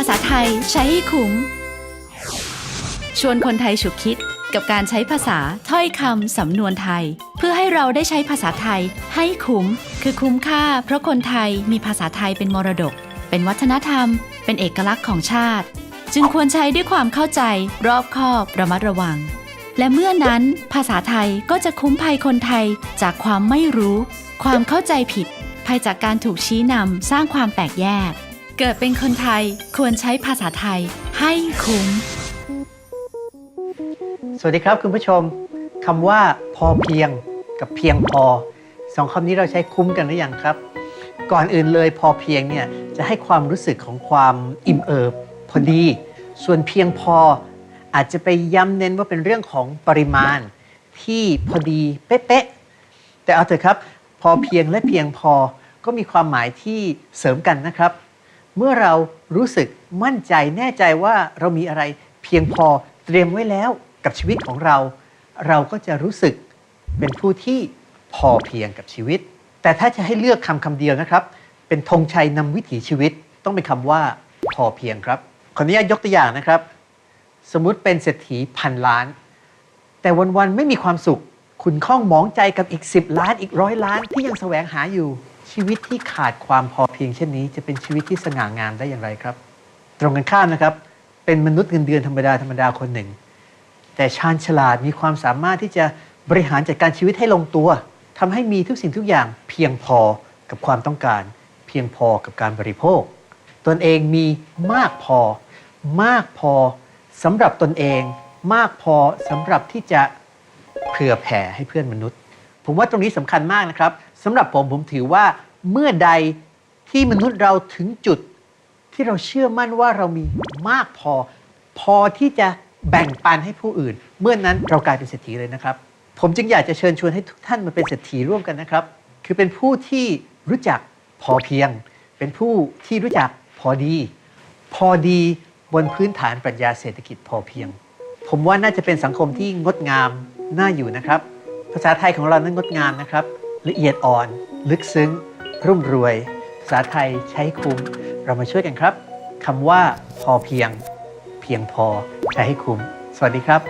าษาไทยใช้ให้คุ้ม ชวนคนไทยฉุกคิดกับการใช้ภาษาถ้อยคำสำนวนไทย เพื่อให้เราได้ใช้ภาษาไทยให้คุ้ม คือคุ้มค่า เพราะคนไทยมีภาษาไทยเป็นมรดก เป็นวัฒนธรรม เป็นเอกลักษณ์ของชาติ จึงควรใช้ด้วยความเข้าใจ รอบคอบระมัดระวัง และเมื่อนั้น ภาษาไทยก็จะคุ้มภัยคนไทยจากความไม่รู้ ความเข้าใจผิดภัยจากการถูกชี้นำสร้างความแตกแยก เกิดเป็นคนไทยควรใช้ภาษาไทยให้คุ้ม สวัสดีครับคุณผู้ชมคำว่าพอเพียงกับเพียงพอสองคำนี้เราใช้คุ้มกันหรือยังครับ ก่อนอื่นเลยพอเพียงเนี่ยจะให้ความรู้สึกของความอิ่มเอิบพอดี ส่วนเพียงพออาจจะไปย้ำเน้นว่าเป็นเรื่องของปริมาณที่พอดีเป๊ะๆแต่เอาเถอะครับ พอเพียงและเพียงพอก็มีความหมายที่เสริมกันนะครับ เมื่อเรารู้สึกมั่นใจแน่ใจว่าเรามีอะไรเพียงพอเตรียมไว้แล้วกับชีวิตของเรา เราก็จะรู้สึกเป็นผู้ที่พอเพียงกับชีวิต แต่ถ้าจะให้เลือกคำคำเดียวนะครับ เป็นธงชัยนำวิถีชีวิต ต้องเป็นคำว่าพอเพียงครับขออนุญาตยกตัวอย่างนะครับ สมมุติเป็นเศรษฐีพันล้าน แต่วันๆไม่มีความสุข คุณข้องหมองใจกับอีก 10 ล้านอีกร้อยล้านที่ยังแสวงหาอยู่ ชีวิตที่ขาดความพอเพียงเช่นนี้ จะเป็นชีวิตที่สง่างามได้อย่างไรครับ ตรงกันข้ามนะครับ เป็นมนุษย์เงินเดือนธรรมดาธรรมดาคนหนึ่ง แต่ชาญฉลาดมีความสามารถที่จะบริหารจัดการชีวิตให้ลงตัวทำให้มีทุกสิ่งทุกอย่างเพียงพอกับความต้องการ เพียงพอกับการบริโภค ตนเองมีมากพอ มากพอสำหรับตนเอง มากพอสำหรับที่จะเผื่อแผ่ให้เพื่อนมนุษย์ ผมว่าตรงนี้สำคัญมากนะครับสำหรับผมผมถือว่าเมื่อใดที่มนุษย์เราถึงจุด ที่เราเชื่อมั่นว่าเรามีมากพอ พอที่จะแบ่งปันให้ผู้อื่น เมื่อนนั้นเรากลายเป็นเศรษฐีเลยนะครับ ผมจึงอยากจะเชิญชวนให้ทุกท่านมาเป็นเศรษฐีร่วมกันนะครับ คือเป็นผู้ที่รู้จักพอเพียง เป็นผู้ที่รู้จักพอดี พอดีบนพื้นฐานปรัชญาเศรษฐกิจพอเพียง ผมว่าน่าจะเป็นสังคมที่งดงามน่าอยู่นะครับ ภาษาไทยของเรานั้นงดงามนะครับ ละเอียดอ่อน ลึกซึ้ง รุ่มรวย ภาษาไทยใช้คุ้ม เรามาช่วยกันครับคำว่าพอเพียง เพียงพอใช้ให้คุ้ม สวัสดีครับ